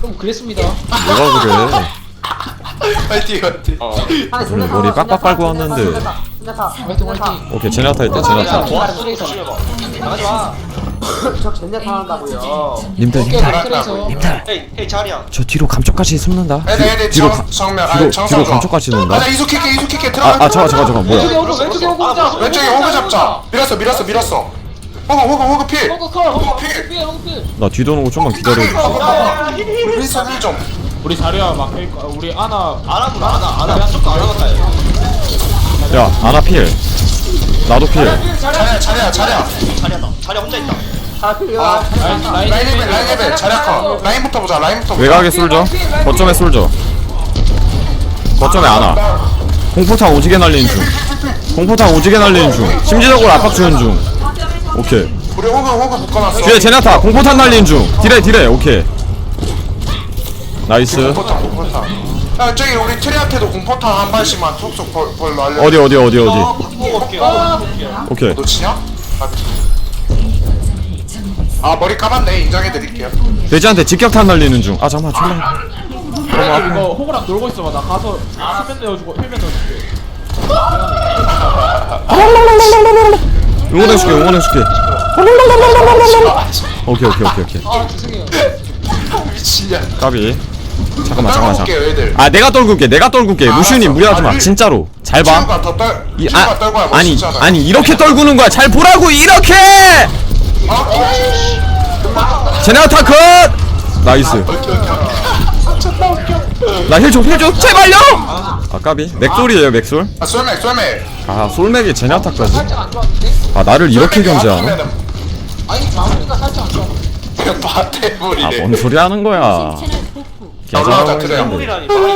좀 그랬습니다. 뭐가 그래 화이팅 화이팅 우리 머리 빡빡 빨고 왔는데 화이팅 화이팅. 오케이 제나타 있다 야 제나타 나가지 마 저 젠데타 한다고요. 님들 오케이 님들 발길에서 헤이 헤이 자리야 저 뒤로 감쪽같이 숨는다 애들 애들 뒤로 가- 정면 뒤로 아니 정상 뒤로 좋아 감쪽같이 아나 이속킬게 이속킬게 들어가 아, 아 잠깐 잠깐 잠깐 왼쪽에 뭐야 오고 왼쪽에 오고. 왼쪽에 잡자 밀었어 밀었어 밀었어 호그 호그 호그 필 호그 컬 호그 필 호그 필. 나 뒤도는 거 좀만 기다려 윈선 힐좀 우리 자리야 막힐 거 우리 아나 안 하구나 안하 안하 무조건 안얘야 아나 필 나도 필 자리야 자리야 자리야 자리야 나 자리야 혼자 있다 아. 아 라인 라인 레벨 라인 레벨 자리야 커 라인부터 보자 라인부터 보자 외곽에 쏠져 거점에 쏠져 거점에 아나 공포탄 오지게 날리는 중 공포탄 오지게 날리는 중 심지적으로 압박 주는 중 오케이. 우리 호그 호그 묶어놨어. 뒤에 제나타 공포탄 날리는 중. 딜에 딜에 오케이. 나이스. 공포탄 공포탄. 야 저기 우리 트리한테도 공포탄 한 발씩만 툭툭 벌, 벌 날려. 어디 어디 어디 어디? 올게요 오케이. 놓치냐? 아, 아 머리 감았네. 인정해드릴게요. 돼지한테 직격탄 날리는 중아 잠깐만 졸라 이거 호구랑 놀고 있어봐. 나 가서 수면 내어주고 힐면 내어줄게 응원해줄게 응원해줄게. 오케이 오케이 오케이 오케이. 아 죄송해요. 까비. 잠깐만 잠깐만 떨굴게 잠깐만. 애들. 아 내가 떨굴게 내가 떨굴게. 아, 루시우님 알았어. 무리하지 마 아니, 진짜로. 잘 봐. 치우가 더 떨, 이, 아, 떨고야 아니 멋있잖아 아니 이렇게 떨구는 거야. 잘 보라고 이렇게! 아, 제네타 컷! 나이스. 나힐 좀 힐 좀 제발요 아 까비? 맥솔이에요 맥솔? 아 쏠맥 쏠맥. 아 솔맥이 제네타까지. 살짝 안 좋았는데? 아 나를 이렇게 견제하나 아니 마무리가 살짝 안 좋아. 바태물이네 아뭔 소리 하는 거야? 올라가자, 개잘하고 말이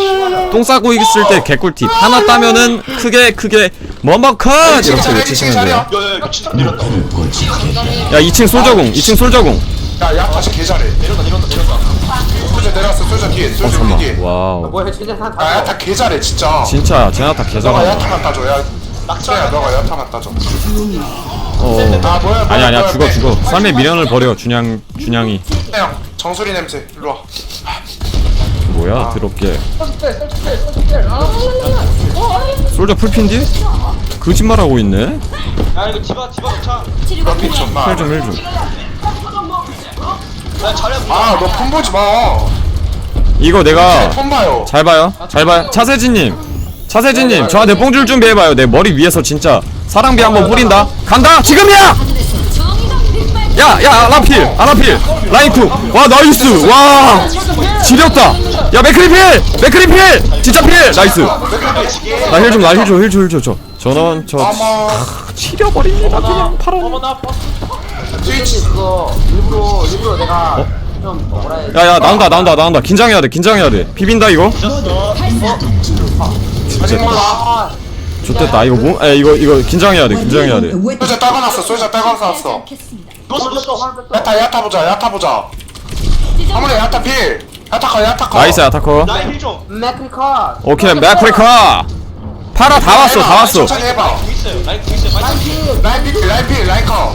심하다 똥 싸고 있을 때 개꿀팁. 하나 따면은 크게 크게 뭐뭐 컷! 이렇게 외치시면 돼요. 야야 이거 진짜 내렸다. 야 2층 솔저궁 2층 솔저궁 야야 다시 개잘해. 내렸다 내렸다 내렸다 내려왔어. 소저 뒤에 어 잠깐만. 뒤에. 와우. 뭐야, 젠데타 다. 야 야타 개 잘해 진짜. 진짜 제나타 너가 개잘한다 야타만 따줘 야. 낙차야 너가 야타만 따줘. 어. 아 뭐야 뭐야 아니 아니야. 뭐야, 죽어 빼. 죽어. 쌈의 미련을 버려 준양 준양이. 네, 형. 정수리 냄새. 일로 와. 뭐야 더럽게. 썰spel 썰spel 썰spel. 아. 솔저 풀핀디? 거짓말하고 있네? 야 이거 디바 디바 좋자 러피 존나 힐좀 힐좀. 야 자리야 아너 폰 보지 마 이거 내가 폰 봐요. 잘 봐요? 잘 봐요? 차세진님. 차세진님 저한테 뽕줄 준비해봐요. 내 머리 위에서 진짜 사랑비 한번 뿌린다. 간다! 지금이야! 야 야 아나필 아나필. 라인쿠 와 나이스. 와. 지렸다. 야 맥크리필! 맥크리필! 진짜 필! 나이스. 나 힐 좀 나힐줘힐줘힐줘 저. 저는 저. 치려버립니다. 그냥 파란 어머 나 버스 트위치 그거 일부러, 일부러 내가 좀 뭐라 해야 돼. 야야 나온다 나온다 나온다. 긴장해야 돼 긴장해야 돼. 비빈다 이거? 아직 몰라 좋됐다 이거 뭐? 에 이거 이거 긴장해야 돼 긴장해야 돼. 소저 따가놨어 소저 따가놨어. 넣었어 넣었어 야타 야타 보자 야타 보자. 아무래 야타 필. 야타 커 야타 커. 나이스 아타커. 라인 힐좀 맥크리컷. 오케이 맥프리카 파라 다 왔어 다 왔어. 천천히 해봐. 구 있어요 라인 구 있어요 라인 필 라인 필 라인 커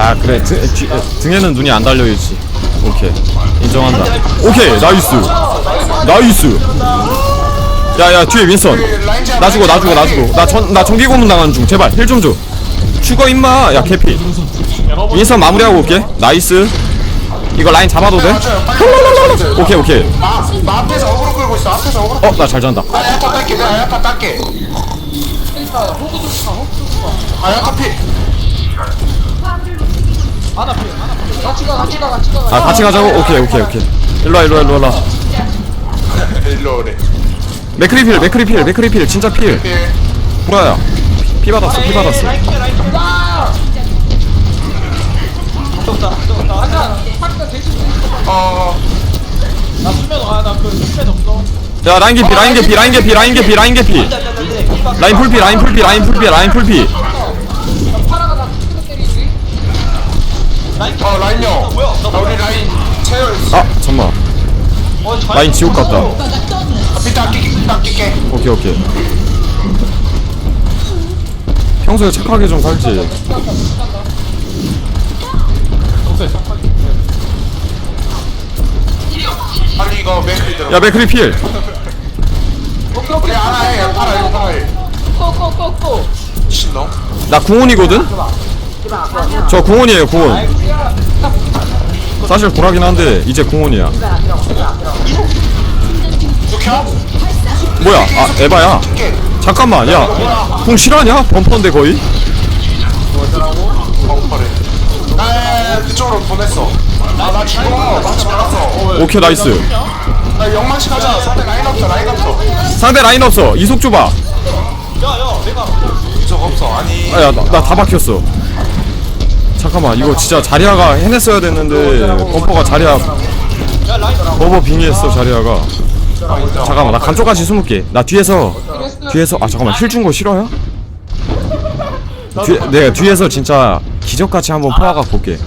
아 그래. 등, 뒤, 등에는 눈이 안 달려있지. 오케이. 인정한다. 오케이. 나이스. 나이스. 야야 뒤에 윈선. 나 죽어 나 죽어 나 죽어. 나 전 나 전기 고문 당하는 중. 제발 힐 좀줘. 죽어 임마. 야 개피. 윈선 마무리하고 올게. 나이스. 이거 라인 잡아도 돼? 오케이 오케이. 나, 나 앞에서 어그로 끌고 있어 앞에서 어그로 어나 잘 잔다 나 야타 딸게. 나 야타 딸게 아 야타 필 같이 가 같이 가 같이 가. 아 같이 가자고? 오케이 오케이 오케이. 일로와 일로와 일로와 일로 오래. 맥크리 필 맥크리 필 맥크리 필 진짜 필. 필. 보라야? 피 받았어 피 받았어. 라인 켜 라인 켜 떴다 떴다. 어. 나 수면 아나그 수면 없어. 야 라인 개피 라인 개피 라인 개피 라인 개피. 라인 개피 안돼 안돼 안돼 라인 풀피 라인 풀피 라인 풀피 라인 풀피 라인 어 라인 형 뭐야? 나 아, 우리 라인 채열 아 잠만. 어, 잘 라인 지옥 같다. 비트 아끼게 비트 아끼게 오케이 오케이. 평소에 착하게 좀 살지. 빨리 이거 맥크리 들어. 야 맥크리 필. 오케이 우리 오케이. 하나 해 팔아 이거 팔아 해 꼬꼬꼬꼬 미친놈. 나 궁원이거든? 저 궁원이에요 궁원. 사실 구라긴 한데 이제 궁원이야. 뭐야? 아 에바야? 잠깐만 야궁 실화냐? 범퍼인데 거의? 오케이 나이스. 상대 라인 없어. 이속 줘봐. 야야 내가. 적 없어 아니 아야 나 다 박혔어 잠깐만 이거 진짜 자리아가 해냈어야 됐는데 범퍼가 자리아 버버 빙의했어 자리아가. 잠깐만 나 감쪽같이 숨을게. 나 뒤에서 뒤에서 아 잠깐만 힐 준 거 싫어요? 뒤, 내가 뒤에서 진짜 기적같이 한번 포화가 볼게.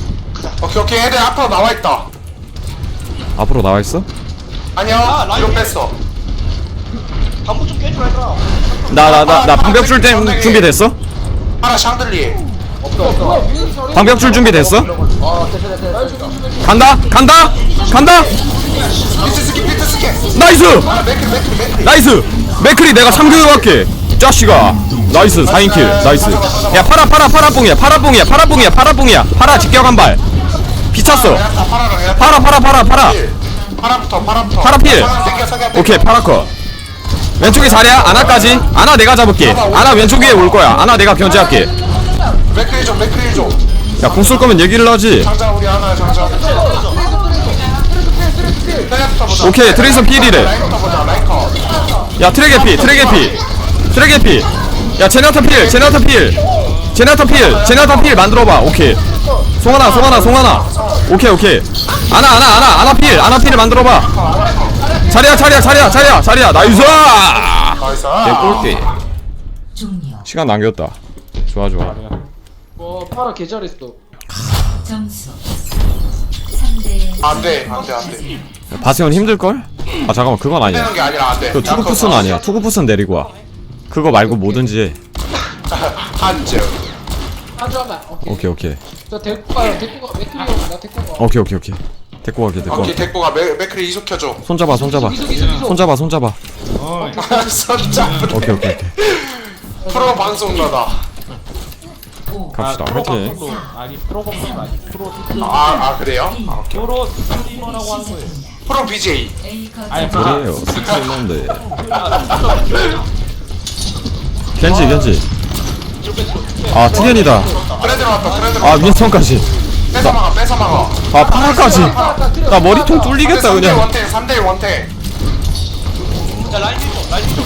오케이 오케이 애들 앞으로 나와 있다. 앞으로 나와 있어? 아니야 뒤로 뺐어. 방구 좀 깨주라 얘들아. 나나나나 방벽 줄때 준비됐어? 하나 샹들리 에 방벽 줄 준비 됐어? 어 됐어 됐어 됐어. 간다 간다 간다. 비트 스키 비트 스키 나이스. 아 맥크리 맥크리 맥크리 나이스. 맥크리 내가 참교육할게. 짜씨가 나이스 4인킬. 나이스. 야 파라 파라 파라뽕이야 파라뽕이야 파라뽕이야 파라뽕이야. 파라 직격 한발. 비쳤어. 야 파라 파라 파라 파라 파라부터 파라부터. 파라 필. 땡겨 서겨 오케이 파라커. 왼쪽에 자리야? 아나까지? 아나 내가 잡을게. 아나 왼쪽 위에 올 거야. 아나 내가 견제할게 맥크리 좀 맥크리 좀 야공 쏠 거면 얘기를 하지. 장장 우리 하나 장장 오케이 트레이서 필이래. 보자 야 트랙의 피 트랙의 피 트랙의 피야 제나타 필 제나타 필. 제나타 필 제나타 필 만들어봐. 오케이. 송하나 송하나 송하나. 오케이 오케이. 아나 아나 아나 아나 필 아나 필을 만들어봐. 자리야 자리야 자리야 자리야 자리야. 나이스! 나이스. 개꿀띠. 시간 남겼다. 좋아 좋아. 와 어, 파라 개 잘했어 점수 3대 안돼 안돼 안돼. 바세온 힘들걸? 아 잠깐만 그건 아니야. 빼는 게 아니라 안돼. 그 투구푸스는 아니야. 투구푸스는 내리고 와. 그거 말고 뭐든지 해. 한점 하나 오케이. 오케이 오케이. 저 데리고 가요. 데리고 가. 맥크리 형나 데리고 가. 오케이 오케이 오케이. 데리고 가게 데리고 오케이 가게. 데리고 가. 맥- 맥크리 이속혀줘. 손잡아 손잡아. 손잡아 손잡아. 손잡 오케이 오케이 오케이. 프로 방송가다 갑시다. 화이팅. 프로 아니 프로 방송 아니 프로 아, 아 그래요? 아, 오케이. 프로 스트리머라고 하는 거예요. 프로 BJ 아니 그래요. 스트리머인데 겐지 겐지. 아 트렌이다. 그래 들어왔다 그래 아 들어왔다. 윈스턴까지. 뺏어 막아 뺏어 막아. 아 파라까지. 나 머리통 뚫리겠다 3대 그냥. 원태 3대 원태. 야 라인 좀 라인 좀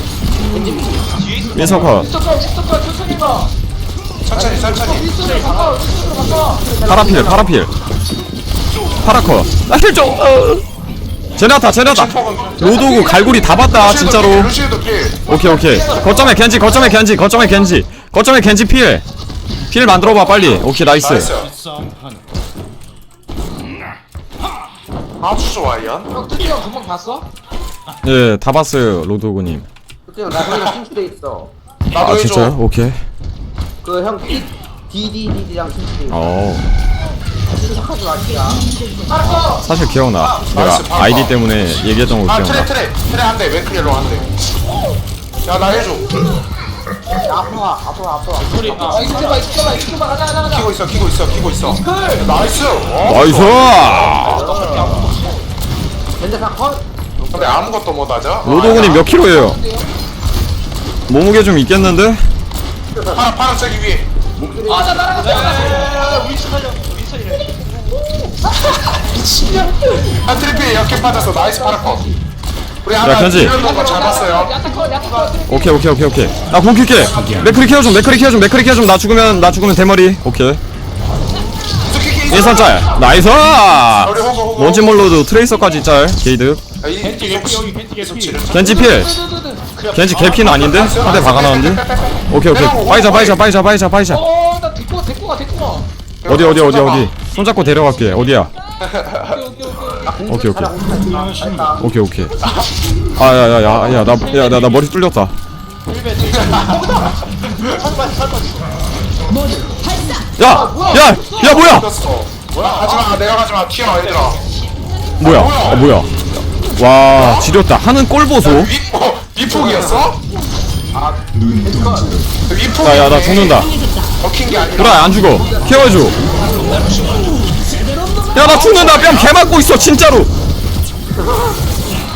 있어 윈스턴 스톱 천천히 가 천천히 천천히. 가까 파라필 파라필. 파라커. 나힐좀 어. 제나타 제나타 로도구 갈고리 다 봤다 진짜로. 필 오케이 오케이. 거점에 겐지 거점에 겐지 거점에 겐지. 거점에 겐지 필. 필 만들어봐 빨리. 오케이 나이스. 나이스. 아주 좋아 연형 투지 형 금방 봤어? 예다 봤어요 로도구님. 그때 나 거기가 팀스돼 있어. 나도 아 해줘. 진짜요? 오케이 그형 DDDD랑 있어 어 착하지 마 진짜 사실 기억나. 나이스, 내가. 아이디 때문에 얘기했던 거 아 트레 기억나. 트레 트레 한대 맥크리로 한대. 야나 해줘. 야, 앞으로 와 앞으로 와 앞으로 와. 소리 아아 이거 봐 이거 봐 이거 봐 가자 가자 가자. 키고 있어 키고 있어 키고 있어. 나이스. 어? 나이스! 근데 다 컷? 근데 아무것도 못 하죠? 로도구님 몇 킬로예요? 몸무게 좀 있겠는데? 파라 저기 위에. 가자 날아가자 야야야야 윈스 살려. 윈스 이래. 아 트리피에 역행 빠졌어. 나이스 파라컷 우리 하나 견지. 이런 거잘 봤어요. 야타커 야타커 오케이 오케이 오케이 오케이. 나 공킬게. 맥크리 케어 좀 맥크리 케어 좀 맥크리 케어 좀나 죽으면 나 죽으면 대머리. 오케이. 스키키 윈선 짤. 나이스! 우리 호구 호구 뭔지 몰라도 트레이서까지 짤 게이드 야, 이- 겐지 이속 개피 치- 여기 겐지 개피 겐지. 필 겐지 개피는 아닌데? 한대 박아놨는데? 오케이 오케이 빠이자 빠이자 빠이자 빠이자 빠이자 어나 데리고 가 데리고 가 데리고 가 어디 어디 어디 어디 손잡고 데려갈게 어디야 오케이 오케이 오케이 오케이 아야야야야나야나 나 머리 뚫렸다 야야야 뭐야 가지마 내가 가지마 튀어 얘들아 뭐야 아 뭐야 와 지렸다 하는 꼴 보소 위, 어, 위폭이었어? 위폭 야 야 나 죽는다. 먹힌 게 아니라. 보라 안 죽어. 케어해줘. 야 나 죽는다. 뺨 개 맞고 있어 진짜로.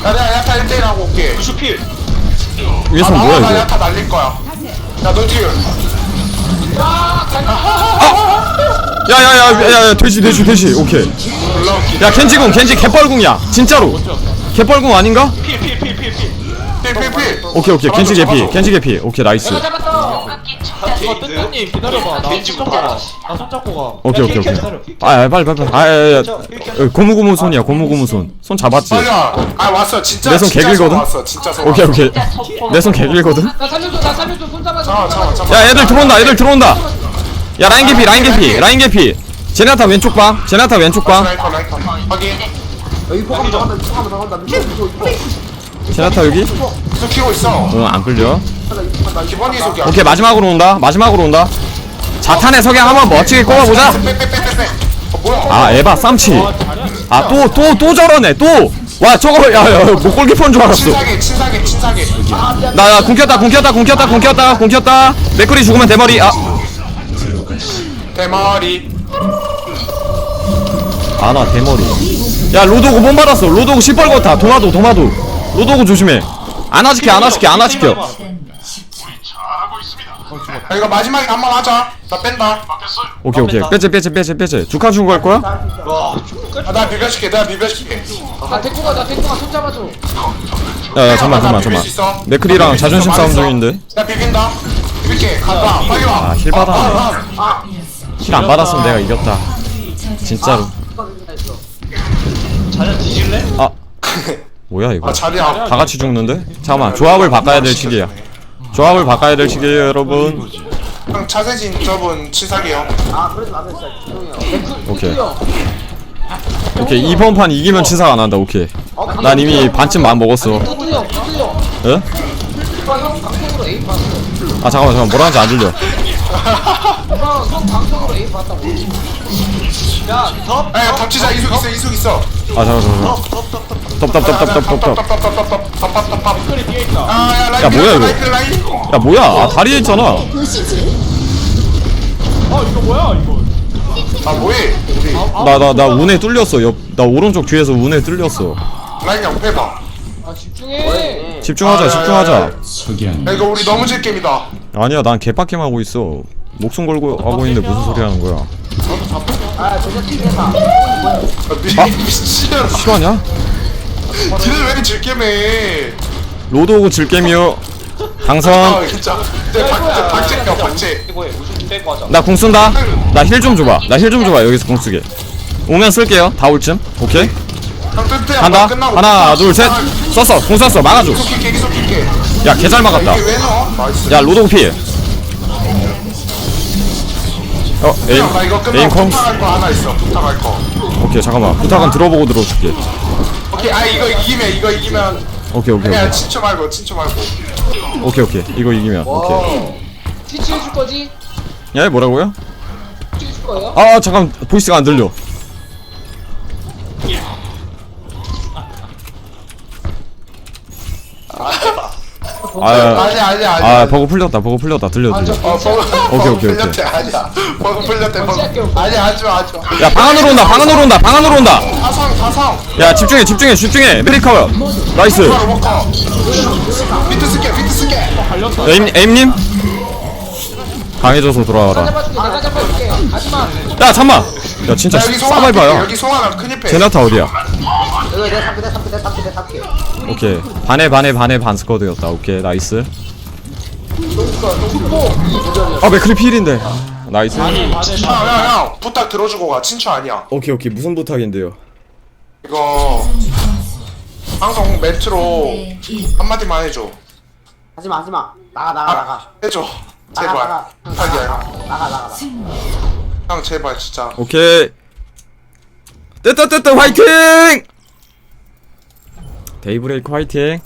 야 내가 야타 1대1 하고 올게. 루슈 필. 위에서 아, 뭐야 나 이거 야타 날릴 거야. 야너 뒤에 야야 야 야 야 돼지 돼지 돼지. 오케이. 야 겐지궁 겐지 개뻘궁이야. 진짜로. 개뻘궁 아닌가? 필 필 필 필 필 필필필 오케이 오케이. 겐지 개피 겐지 개피. 오케이 나이스. 잡았어 이거 뜬뜬님 기다려봐. 나 겐지 손잡고 못 가나 손잡고 가. 오케이 오케이 오케이. 아 빨리 빨리 빨리. 아야야 고무고무 손이야 고무고무 손손 잡았지? 아 왔어. 진짜 내손 진짜 개길거든? 왔어. 진짜 오케이 왔어. 오케이. 내손 개길거든? 나 살려줘 나 살려줘. 손 잡아줘 잠깐만 잠깐만 잠깐만 야 애들 들어온다 애들 들어온다. 야 라인 개피 라인 개피 라인 개피. 제나타 왼쪽 방 제나타 왼쪽 방 확인. 여기 포함 나간다 포함 나간다 미쳐 미쳐 제나타 여기? 계속 키고 있어. 응안 끌려? 기본 이 속이야. 오케이 마지막으로 온다. 마지막으로 온다. 자탄의 석양 한번 멋지게 꼽아보자. 빼빼빼빼빼 어 뭐야? 아 에바 쌈치. 아 또 또 또 저러네 또. 와 저거 야야 목골 깊은 줄 알았어. 친사계 친사계 친사계. 나야 궁켰다 궁켰다 궁켰다 궁켰다 궁켰다. 맥클이 죽으면 대머리. 아. 대머리. 아나 대머리. 야 로도구 몸 받았어. 로도구 시뻘겋다. 도마도 도마도 로도구 조심해. 안아 지켜 안아 지켜 안아 지켜 야 이거 마지막에 한 번 하자. 나 뺀다. 오케이 오케이. 빼지 빼지 빼지 빼지 두칸 주고 갈 거야? 아, 나 비벼줄게 내가 비벼줄게. 나 데리고 가나 데리고 가손 잡아줘. 야야 잠만 잠만 잠만. 수 자존심 싸움. 중인데 나 비빈다. 비빌게 간다. 빨리 와. 아, 힐 받았네. 힐안 받았으면 내가 이겼다. 진짜로. 자냐 뒤질래? 아 뭐야 이거? 아 자리야. 다 같이 죽는데? 잠깐만 조합을 바꿔야 될 시기야. 조합을 바꿔야 될 시기에요 여러분. 형 차세진 저분 친사계요. 아 그러지 마세요 진짜 죄송해요. 오케이. 오케이 이번 판 이기면 치사가 안 한다 오케이. 난 이미 반쯤 마음 먹었어. 두두 형 두두 형 예? 오빠 형 방송으로 에임 봤어 아 잠깐만 잠깐만. 뭐라 하는지 안 들려. 오빠 형 방송으로 에임 봤다고. 야덥 야 덮치자. 이속 있어 이속 있어. 아 잠깐만 잠깐만. 덥덥덥덥 야 뭐야, 이거. 야 뭐야? 아 다리에 있잖아. 아 이거 뭐야 이거 아 뭐해 나나 나 운에 뚫렸어. 옆 나 오른쪽 뒤에서 운에 뚫렸어. 라인 옆에 봐야 아 집중해 집중하자 집중하자. 이거 우리 너무 질 게임이다. 아니야 난 개빡김 하고 있어. 목숨 걸고 하고 있는데 무슨 소리 하는 거야? 아 저거 팀에서 실화냐? 아, 니네 왜 이렇게 질 게임해 로드 오고 질겜이요. 당선 아 진짜. 박- 박제 빼고 해 우주 빼고 하자 나 궁 쓴다. 나 힐 좀 줘봐. 나 힐 좀 줘봐 여기서 궁 쓰게. 오면 쓸게요. 다 올쯤. 오케이. 간다. 하나 둘 셋. 썼어. 궁 썼어. 막아줘. 계속 킬게 계속 킬게. 야 개 잘 막았다. 이게 왜 넣어? 나이스 야 로드 오피 어 에임. 형, 나 이거 에임 끝나고 컴. 부탁할 거 하나 있어. 부탁할 거. 오케이 잠깐만. 부탁은 들어보고 들어줄게 오케이. 아 이거 이기면 이거 이기면. 오케이 오케이 야 오케이. 친추 말고 친추 말고. 오케이 오케이. 이거 이기면. 오케이. 티치 해줄 거지? 야 뭐라고요? 티치 해줄 거예요? 아 잠깐 보이스가 안 들려 아, 아니야 아니야 아니야 아 버그 풀렸다 버그 풀렸다. 들려 들려 어 버그 오케이, 버그 오케이, 풀렸대. 아니야. 버그 풀렸대 버그. 아니야 하지마 하지마. 야 방 안으로 온다 방 안으로 온다 방 안으로 온다. 사성 사성. 야 집중해 집중해 집중해. 메리카워 나이스. 바로 먹어 비트 쓸게 비트 쓸게. 에임, 에임님? 강해져서 돌아와라. 잡아줄게 내가 잡아줄게. 가지마. 야 잠만. 야 진짜 야 여기 송하나 싸발봐요. 여기 송하나 큰일 빼. 제나타 어디야? 이거 내가 삼게 내가 삼게 내가 삼게 오케이. 반에 반에 반에 반 스쿼드였다. 오케이 나이스. 아 맥크리 필인데. 아, 나이스. 형형형 부탁 들어주고 가. 친추 아니야. 오케이 오케이. 무슨 부탁인데요? 이거 방송 멘트로 네, 1. 한마디만 해줘. 하지마 하지마. 나가 나가 나가. 아 해줘. 제발. 나가. 부탁이야 나가 형. 나가 나가. 형 제발 진짜. 오케이. 떼떼떼떼 화이팅 데이브레이크 화이팅